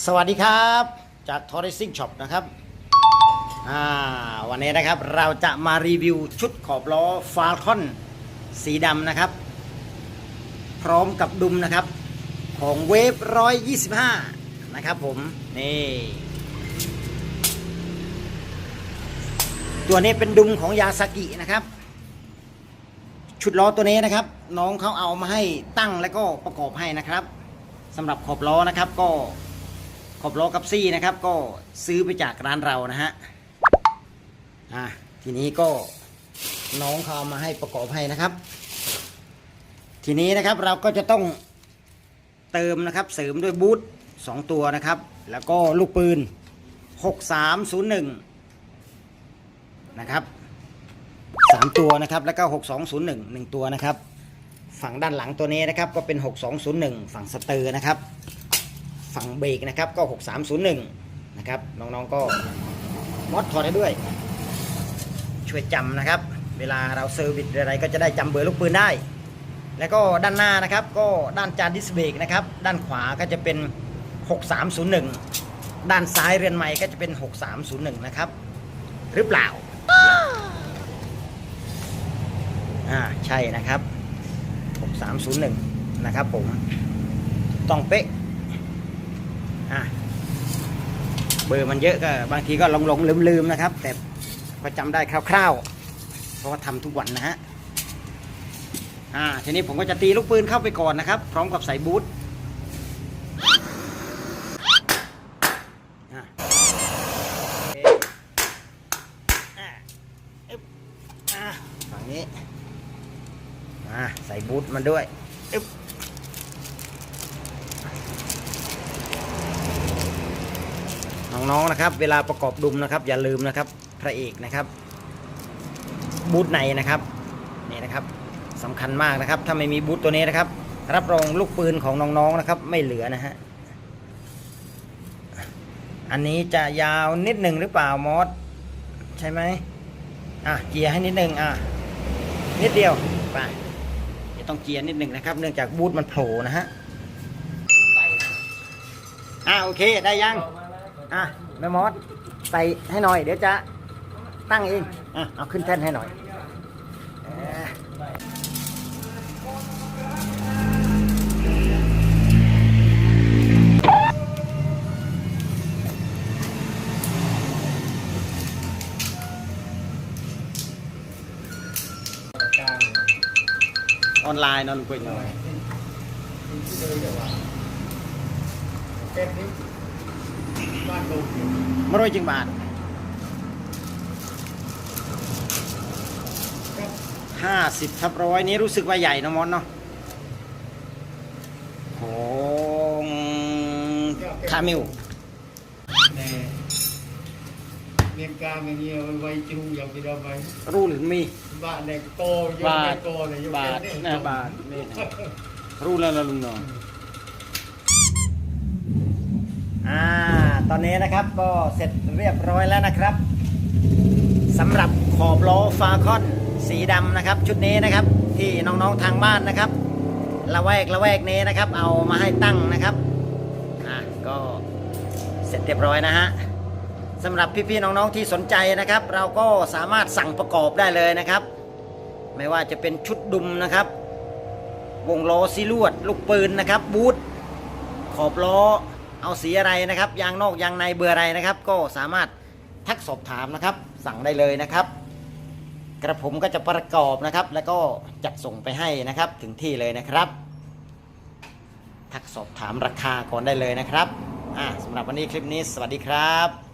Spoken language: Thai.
สวัสดีครับจาก t o r r Racing Shop นะครับวันนี้นะครับเราจะมารีวิวชุดขอบล้อ Falcon สีดำนะครับ พร้อมกับดุมนะครับ ของเวฟ125 นะครับผม นี่ ตัวนี้เป็นดุมของยาสากินะครับ ชุดล้อตัวนี้นะครับ น้องเขาเอามาให้ตั้งและก็ประกอบให้นะครับสำหรับขอบล้อนะครับก็ ขอบล้อกับซี่นะครับ ก็ซื้อไปจากร้านเรานะฮะอะทีนี้ก็น้องเขามาให้ประกอบให้นะครับ ทีนี้นะครับเราก็จะต้องเติมนะครับ เสริมด้วยบูทสองตัวนะครับ แล้วก็ลูกปืน 6301 นะครับสามตัวนะครับ แล้วก็6201หนึ่งตัวนะครับ ฝั่งด้านหลังตัวนี้นะครับ ก็เป็น 6201 ฝั่งสเตอร์นะครับ ฝั่งเบรกนะครับก็ 6301 นะครับน้องๆก็มอดถอดได้ด้วย ช่วยจำนะครับ เวลาเราเซอร์วิสอะไรก็จะได้จำเบอร์ลูกปืนได้ แล้วก็ด้านหน้านะครับก็ด้านจานดิสเบรกนะครับด้านขวาก็จะเป็น 6301 ด้านซ้ายเรือนใหม่ก็จะเป็น 6301 นะครับ หรือเปล่าอ่าใช่นะครับ 6301 นะครับผมต้องเป๊ะ อะเบอร์มันเยอะก็บางทีก็หลงหลงลืมลืมๆนะครับ แต่ก็จำได้คร่าวๆ เพราะว่าทำทุกวันนะฮะอ่าทีนี้ผมก็จะตีลูกปืนเข้าไปก่อนนะครับ พร้อมกับใส่บูทอะโอเคอะอึ๊บอะฝั่งนี้อะใส่บูทมันด้วยอึ๊บ น้องๆนะครับ เวลาประกอบดุมนะครับ อย่าลืมนะครับพระเอกนะครับ บูทในนะครับนี่นะครับสำคัญมากนะครับ ถ้าไม่มีบูทตัวนี้นะครับ รับรองลูกปืนของน้องๆนะครับ ไม่เหลือนะฮะอันนี้จะยาวนิดหนึ่งหรือเปล่ามอสใช่ไหมอะเจียร์ให้นิดหนึ่งอะนิดเดียวไปจะต้องเจียร์นิดหนึ่งนะครับ เนื่องจากบูทมันโผล่นะฮะอะโอเค ได้ยัง อะแม่มอสใส่ให้หน่อย เดี๋ยวจะตั้งเองอะเอาขึ้นแท่นให้หน่อยเอ่อออนไลน์เนอนลุงกุ้ยเนาะ มาร้อยจึงบาทห้าสิบทับร้อยนี้รู้สึกว่าใหญ่เนอะมอนเนาะของคามิลแน่เมียนกาเมียเงียไว้จูอย่างที่เราไปรู้หรือมีบ้านเด็กโตยกบาเด็ทกโตเลยยกบาทเด็กนะบาทนี่นะรู้แล้วนะลุงเนาะ อ่าตอนนี้นะครับก็เสร็จเรียบร้อยแล้วนะครับสำหรับขอบล้อฟาคอนสีดำนะครับ ชุดนี้นะครับที่น้องๆทางบ้านนะครับละแวกละแวกนี้นะครับ เอามาให้ตั้งนะครับอะก็เสร็จเรียบร้อยนะฮะสำหรับพี่ๆน้องๆที่สนใจนะครับ เราก็สามารถสั่งประกอบได้เลยนะครับ ไม่ว่าจะเป็นชุดดุมนะครับ วงล้อซีลวด ลูกปืนนะครับ บูทขอบล้อ เอาสีอะไรนะครับ ยางนอกยางในเบอร์อะไรนะครับ ก็สามารถทักสอบถามนะครับ สั่งได้เลยนะครับ กระผมก็จะประกอบนะครับ แล้วก็จัดส่งไปให้นะครับถึงที่เลยนะครับ ทักสอบถามราคาก่อนได้เลยนะครับอ่าสำหรับวันนี้คลิปนี้สวัสดีครับ